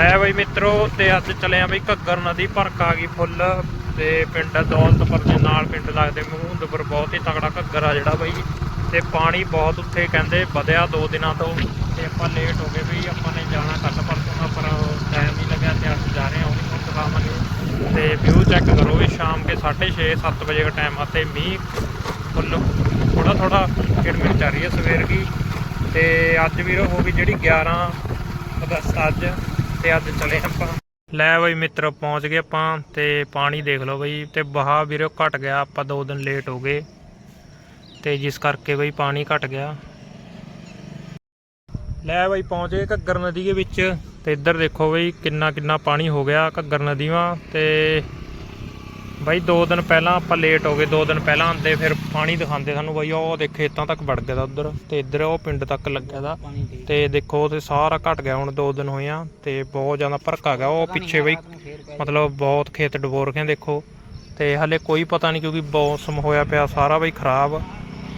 ਲੈ ਬਈ ਮਿੱਤਰੋ, ਤੇ ਅੱਜ ਚਲੇ ਆ ਬਈ ਘੱਗਰ ਨਦੀ, ਭਰਕ ਆ ਗਈ ਫੁੱਲ, ਤੇ ਪਿੰਡ ਦੌਲਤਪੁਰ ਦੇ ਨਾਲ ਪਿੰਡ ਲੱਗਦੇ ਮਹੂੰਦਪੁਰ ਬਹੁਤ ਹੀ ਤਗੜਾ ਘੱਗਰ ਆ ਜਿਹੜਾ ਬਈ, ਤੇ ਪਾਣੀ ਬਹੁਤ ਉੱਥੇ ਕਹਿੰਦੇ ਵਧਿਆ ਦੋ ਦਿਨਾਂ ਤੋਂ, ਤੇ ਆਪਾਂ ਲੇਟ ਹੋ ਗਏ ਬਈ, ਆਪਾਂ ਨੇ ਜਾਣਾ ਕੱਲ ਪਰਸੋਂ ਪਰ ਟਾਈਮ ਨਹੀਂ ਲੱਗਿਆ ਤੇ ਅੱਜ ਜਾ ਰਹੇ ਹਾਂ ਉਹ ਵੀ ਤੁਹਾਨੂੰ ਦਿਖਾਵਾਂਗੇ ਤੇ ਵਿਊ ਚੈੱਕ ਕਰੋ ਵੀ ਸ਼ਾਮ ਕੇ 6:30 7 ਵਜੇ ਦਾ ਟਾਈਮ ਆ, ਤੇ ਮੀਂਹ ਫੁੱਲ ਥੋੜਾ ਥੋੜਾ ਕਿਰਮਿਰ ਚੱਲ ਰਹੀ ਹੈ ਸਵੇਰ ਦੀ। ਤੇ ਅੱਜ ਵੀਰੋ ਹੋ ਗਈ ਜਿਹੜੀ 11 ਅਗਸਤ ਅੱਜ ਤੇ ਅੱਜ ਚਲੇ ਆਪਾਂ। ਲੈ ਬਈ ਮਿੱਤਰ, ਪਹੁੰਚ ਗਏ ਆਪਾਂ ਤੇ ਪਾਣੀ ਦੇਖ ਲਓ ਬਈ। ਤੇ ਬਹਾ ਵੀਰੋ ਘਟ ਗਿਆ, ਆਪਾਂ ਦੋ ਦਿਨ ਲੇਟ ਹੋ ਗਏ। ਤੇ ਜਿਸ ਕਰਕੇ ਬਈ ਪਾਣੀ ਘਟ ਗਿਆ। ਲੈ ਬਈ ਪਹੁੰਚ ਗਏ ਘੱਗਰ ਨਦੀ ਦੇ ਵਿੱਚ। ਤੇ ਇੱਧਰ ਦੇਖੋ ਬਈ ਕਿੰਨਾ ਕਿੰਨਾ ਪਾਣੀ ਹੋ ਗਿਆ ਘੱਗਰ ਨਦੀ ਵਾ। ਤੇ ਬਾਈ, ਦੋ ਦਿਨ ਪਹਿਲਾਂ ਆਪਾਂ ਲੇਟ ਹੋ ਗਏ, ਦੋ ਦਿਨ ਪਹਿਲਾਂ ਆਂਦੇ ਫਿਰ ਪਾਣੀ ਦਿਖਾਉਂਦੇ ਸਾਨੂੰ ਬਾਈ, ਉਹ ਦੇਖ ਖੇਤਾਂ ਤੱਕ ਵੜ ਗਿਆ ਦਾ ਉਧਰ ਤੇ ਇੱਧਰ ਉਹ ਪਿੰਡ ਤੱਕ ਲੱਗਿਆ ਦਾ ਤੇ ਦੇਖੋ ਤੇ ਸਾਰਾ ਘਟ ਗਿਆ, ਹੁਣ ਦੋ ਦਿਨ ਹੋਏ ਆ ਤੇ ਬਹੁਤ ਜ਼ਿਆਦਾ ਭਰਕਾ ਗਿਆ, ਉਹ ਪਿੱਛੇ ਬਈ, ਮਤਲਬ ਬਹੁਤ ਖੇਤ ਡੁਬੋ ਰਖੇ ਦੇਖੋ ਤੇ ਹਲੇ ਕੋਈ ਪਤਾ ਨਹੀਂ ਕਿਉਂਕਿ ਮੌਸਮ ਹੋਇਆ ਪਿਆ, ਸਾਰਾ ਬਾਈ ਖਰਾਬ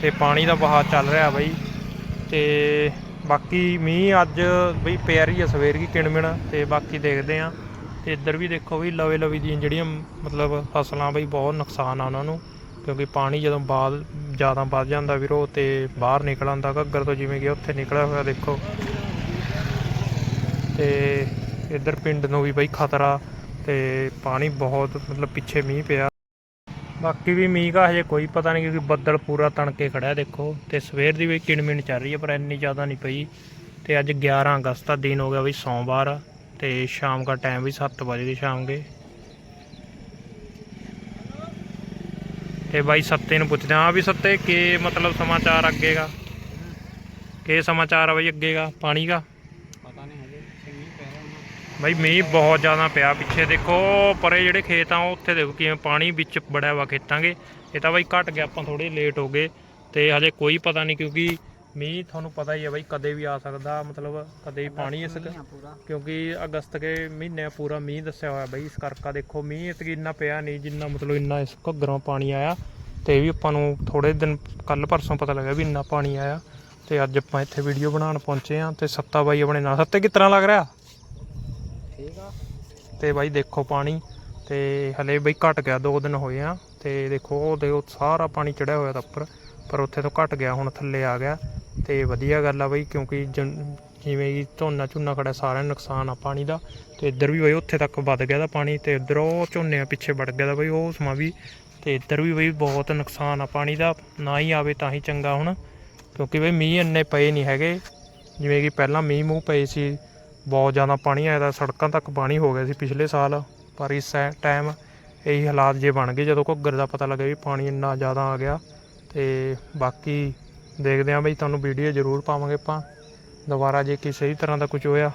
ਤੇ ਪਾਣੀ ਦਾ ਬਹਾਅ ਚੱਲ ਰਿਹਾ ਬਾਈ ਤੇ ਬਾਕੀ ਮੀਂਹ ਅੱਜ ਬਈ ਪਿਆ ਰਹੀ ਆ ਸਵੇਰ ਕੀ ਕਿਣਮਿਣ ਤੇ ਬਾਕੀ ਦੇਖਦੇ ਆ। ਤੇ ਇੱਧਰ ਵੀ ਦੇਖੋ ਵੀ ਲਵੇ ਲਵੇ ਦੀਆਂ ਜਿਹੜੀਆਂ ਮਤਲਬ ਫਸਲਾਂ ਬਈ ਬਹੁਤ ਨੁਕਸਾਨ ਆ ਉਹਨਾਂ ਨੂੰ, ਕਿਉਂਕਿ ਪਾਣੀ ਜਦੋਂ ਬਾਅਦ, ਜ਼ਿਆਦਾ ਵੱਧ ਜਾਂਦਾ ਵੀਰੋ ਤੇ ਬਾਹਰ ਨਿਕਲ ਆਉਂਦਾ, ਘੱਗਰ ਤੋਂ ਜਿਵੇਂ ਕਿ ਉੱਥੇ ਨਿਕਲਿਆ ਹੋਇਆ ਦੇਖੋ। ਤੇ ਇੱਧਰ ਪਿੰਡ ਨੂੰ ਵੀ ਬਈ ਖਤਰਾ ਤੇ ਪਾਣੀ ਬਹੁਤ ਮਤਲਬ ਪਿੱਛੇ ਮੀਂਹ ਪਿਆ। ਬਾਕੀ ਵੀ ਮੀਂਹ ਦਾ ਹਜੇ ਕੋਈ ਪਤਾ ਨਹੀਂ, ਕਿਉਂਕਿ ਬੱਦਲ ਪੂਰਾ ਤਣ ਕੇ ਖੜਿਆ ਦੇਖੋ ਤੇ ਸਵੇਰ ਦੀ ਵੀ ਕਿਣਮਿਣ ਚੱਲ ਰਹੀ ਹੈ ਪਰ ਇੰਨੀ ਜ਼ਿਆਦਾ ਨਹੀਂ ਪਈ। ਤੇ ਅੱਜ 11 ਅਗਸਤ ਦਾ ਦਿਨ ਹੋ ਗਿਆ ਬਈ ਸੋਮਵਾਰ। ਤੇ ਸ਼ਾਮ ਦਾ ਟਾਈਮ ਵੀ 7 ਵਜੇ ਦੀ ਸ਼ਾਮ ਦੇ। ਤੇ ਬਾਈ ਸੱਤੇ ਨੂੰ ਪੁੱਛਦੇ ਆ ਵੀ ਸੱਤੇ ਕੀ ਮਤਲਬ ਸਮਾਚਾਰ ਅੱਗੇਗਾ ਕੀ ਸਮਾਚਾਰ ਆ ਬਈ ਅੱਗੇਗਾ ਪਾਣੀ ਦਾ? ਪਤਾ ਨਹੀਂ ਹਜੇ ਮੀਂਹ ਪੈ ਰਿਹਾ ਹੁਣ ਬਾਈ ਮੀਂਹ ਬਹੁਤ ਜ਼ਿਆਦਾ ਪਿਆ ਪਿੱਛੇ। ਦੇਖੋ ਪਰੇ ਜਿਹੜੇ ਖੇਤ ਆ ਉੱਥੇ ਦੇਖੋ ਕਿਵੇਂ ਪਾਣੀ ਵਿੱਚ ਬੜਿਆ ਵਾ ਖੇਤਾਂਗੇ ਇਹ ਤਾਂ ਬਾਈ ਘਟ ਗਿਆ ਆਪਾਂ ਥੋੜੇ ਲੇਟ ਹੋ ਗਏ। ਤੇ ਹਜੇ ਕੋਈ ਪਤਾ ਨਹੀਂ ਕਿਉਂਕਿ ਮੀਂਹ ਤੁਹਾਨੂੰ ਪਤਾ ਹੀ ਹੈ ਬਾਈ ਕਦੇ ਵੀ ਆ ਸਕਦਾ ਮਤਲਬ ਕਦੇ ਵੀ ਪਾਣੀ ਇਸ ਕਿਉਂਕਿ ਅਗਸਤ ਦੇ ਮਹੀਨੇ ਪੂਰਾ ਮੀਂਹ ਦੱਸਿਆ ਹੋਇਆ ਬਾਈ ਇਸ ਕਰਕੇ ਦੇਖੋ ਮੀਂਹ ਇਤਕੀ ਇੰਨਾ ਪਿਆ ਨਹੀਂ ਜਿੰਨਾ ਮਤਲਬ ਇੰਨਾ ਇਸ ਘੱਗਰੋਂ ਪਾਣੀ ਆਇਆ। ਤੇ ਇਹ ਵੀ ਆਪਾਂ ਨੂੰ ਥੋੜੇ ਦਿਨ ਕੱਲ ਪਰਸੋਂ ਪਤਾ ਲੱਗਾ ਵੀ ਇੰਨਾ ਪਾਣੀ ਆਇਆ। ਤੇ ਅੱਜ ਆਪਾਂ ਇੱਥੇ ਵੀਡੀਓ ਬਣਾਉਣ ਪਹੁੰਚੇ ਆ ਤੇ ਸੱਤਾ ਬਾਈ ਆਪਣੇ ਨਾਲ। ਸੱਤੇ ਤਰ੍ਹਾਂ ਲੱਗ ਰਿਹਾ? ਠੀਕ ਆ। ਤੇ ਬਾਈ ਦੇਖੋ ਪਾਣੀ ਤੇ ਹਲੇ ਬਈ ਘਟ ਗਿਆ ਦੋ ਦਿਨ ਹੋਏ ਆ। ਤੇ ਦੇਖੋ ਉਹ ਸਾਰਾ ਪਾਣੀ ਚੜਿਆ ਹੋਇਆ ਤਾਂ ਉੱਪਰ ਪਰ ਉੱਥੇ ਤੋਂ ਘਟ ਗਿਆ ਹੁਣ ਥੱਲੇ ਆ ਗਿਆ। ਤੇ ਵਧੀਆ ਗੱਲ ਆ ਬਈ, ਕਿਉਂਕਿ ਜਨ- ਜਿਵੇਂ ਕਿ ਝੋਨਾ ਝੁੰਨਾ ਖੜਾ ਸਾਰਾ ਨੁਕਸਾਨ ਆ ਪਾਣੀ ਦਾ, ਤੇ ਇੱਧਰ ਵੀ ਬਈ ਉੱਥੇ ਤੱਕ ਵੱਧ ਗਿਆ ਦਾ ਪਾਣੀ, ਤੇ ਇੱਧਰ ਉਹ ਝੋਨੇ ਪਿੱਛੇ ਵੜ ਗਿਆ ਦਾ ਬਈ, ਉਹ ਸਮਾਂ ਵੀ, ਤੇ ਇੱਧਰ ਵੀ ਬਈ ਬਹੁਤ ਨੁਕਸਾਨ ਆ ਪਾਣੀ ਦਾ, ਨਾ ਹੀ ਆਵੇ ਤਾਂ ਹੀ ਚੰਗਾ ਹੁਣ, ਕਿਉਂਕਿ ਬਈ ਮੀਂਹ ਇੰਨੇ ਪਏ ਨਹੀਂ ਹੈਗੇ, ਜਿਵੇਂ ਕਿ ਪਹਿਲਾਂ ਮੀਂਹ ਮੂੰਹ ਪਏ ਸੀ, ਬਹੁਤ ਜ਼ਿਆਦਾ ਪਾਣੀ ਆਇਆ ਤਾਂ ਸੜਕਾਂ ਤੱਕ ਪਾਣੀ ਹੋ ਗਿਆ ਸੀ ਪਿਛਲੇ ਸਾਲ, ਪਰ ਇਸ ਟਾਈਮ ਇਹੀ ਹਾਲਾਤ ਜੇ ਬਣ ਗਏ, ਜਦੋਂ ਘੱਗਰ ਦਾ ਪਤਾ ਲੱਗਿਆ ਵੀ ਪਾਣੀ ਇੰਨਾ ਜ਼ਿਆਦਾ ਆ ਗਿਆ, ਤੇ ਬਾਕੀ ਦੇਖਦੇ ਹਾਂ ਬਈ ਤੁਹਾਨੂੰ ਵੀਡੀਓ ਜ਼ਰੂਰ ਪਾਵਾਂਗੇ ਆਪਾਂ। ਦੁਬਾਰਾ ਜੇ ਕਿਸੇ ਵੀ ਤਰ੍ਹਾਂ ਦਾ ਕੁਝ ਹੋਇਆ